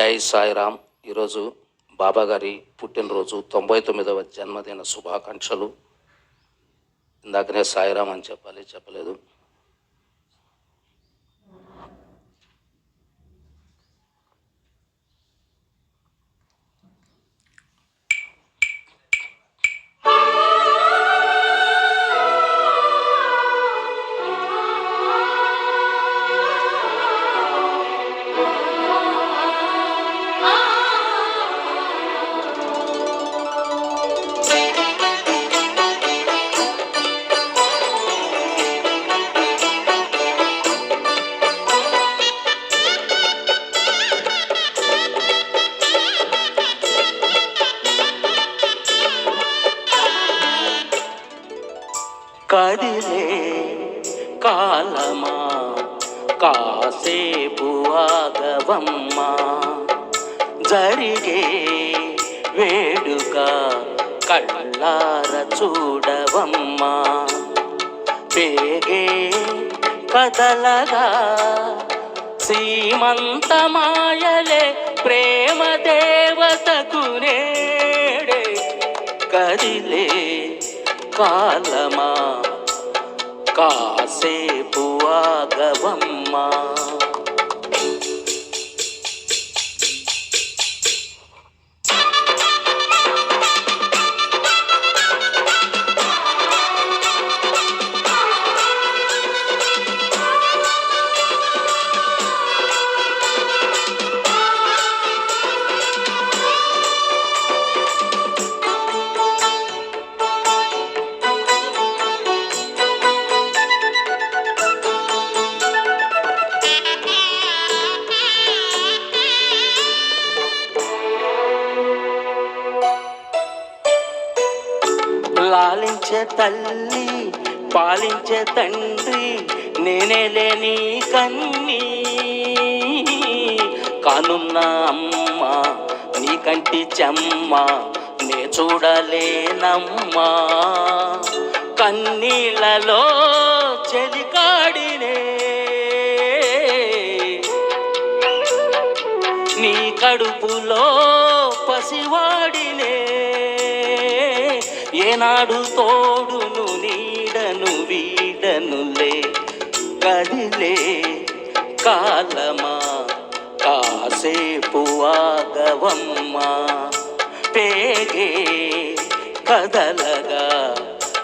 జై సాయిరామ్. ఈరోజు బాబా గారి పుట్టినరోజు తొంభై తొమ్మిదవ జన్మదిన శుభాకాంక్షలు. ఇందాకనే సాయిరామ్ అని చెప్పాలి చెప్పలేదు. కదిలే కాలమా? కాసేపు ఆగవమ్మా? జరిగే వేడుక కళ్ళార చూడవమ్మా? పేగే కదలగా సీమంతమాయలే ప్రేమ దేవతకు నేడే కదిలే కాలమా కాసేపు ఆగవమ్మా? లాలించే తల్లి పాలించే తండ్రి నేనే లేని కన్ని. కానున్న అమ్మ నీ కంటి చెమ్మ నే చూడలేనమ్మా. కన్నీళ్ళలో చెలికాడినే నీ కడుపులో పసివాడినే. ఏనాడు తోడును నీడను వీడనులే కదిలే కాలమా? కాసేపు ఆగవమ్మా పేగే కదలగా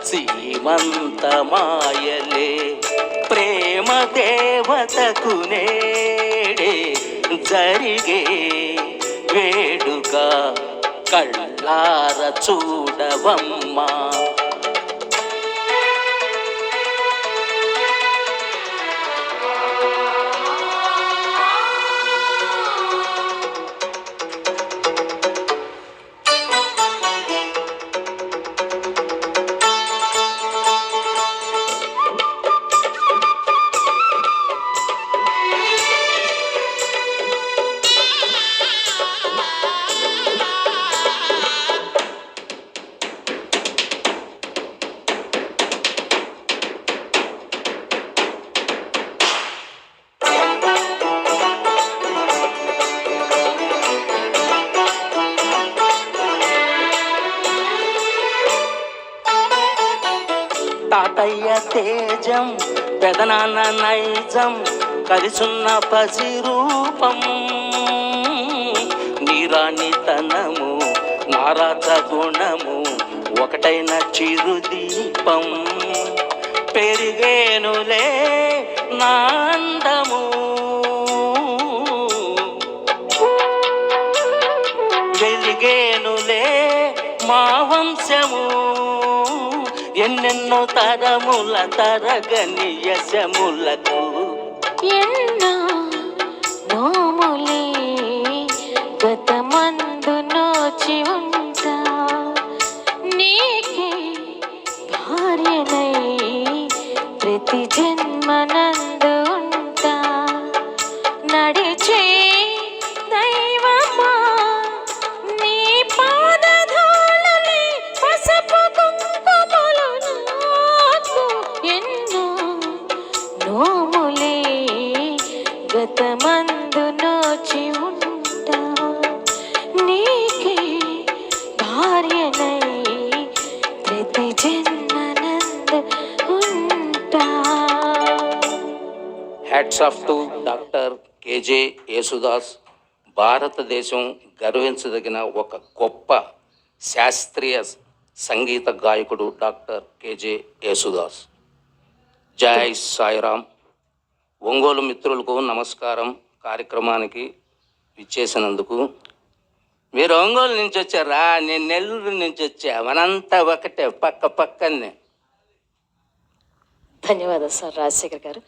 సీమంత మాయలే ప్రేమ దేవతకు నేడే జరిగే వేడుగా కళ్ళార చూడవమ్మా. తేజం పెదనాన్న నైజం కలిసున్న పసి రూపం నీరాణితనము నారాత గుణము ఒకటైన చిరుదీపం. పెరిగేనులే నాందము వెలిగేనులే మా వంశము. ఎన్నెన్నో తరముల తరగని యశములకు. ఎన్నో నోములే గతమందు నోచి ఉంటా. నీకే భార్యనై ప్రతి జన్మనందు అందునోచి hats off to doctor K J Yesudas Bharatadesam గర్వించదగిన ఒక గొప్ప శాస్త్రీయ సంగీత గాయకుడు డాక్టర్ కేజే యేసుదాస్ జై సాయిరామ్. ఒంగోలు మిత్రులకు నమస్కారం. కార్యక్రమానికి విచ్చేసినందుకు మీరు ఒంగోలు నుంచి వచ్చారా? నేను నెల్లూరు నుంచి వచ్చా. మనంతా ఒకటే పక్క పక్కనే ధన్యవాదాలు సార్ రాజశేఖర్ గారు.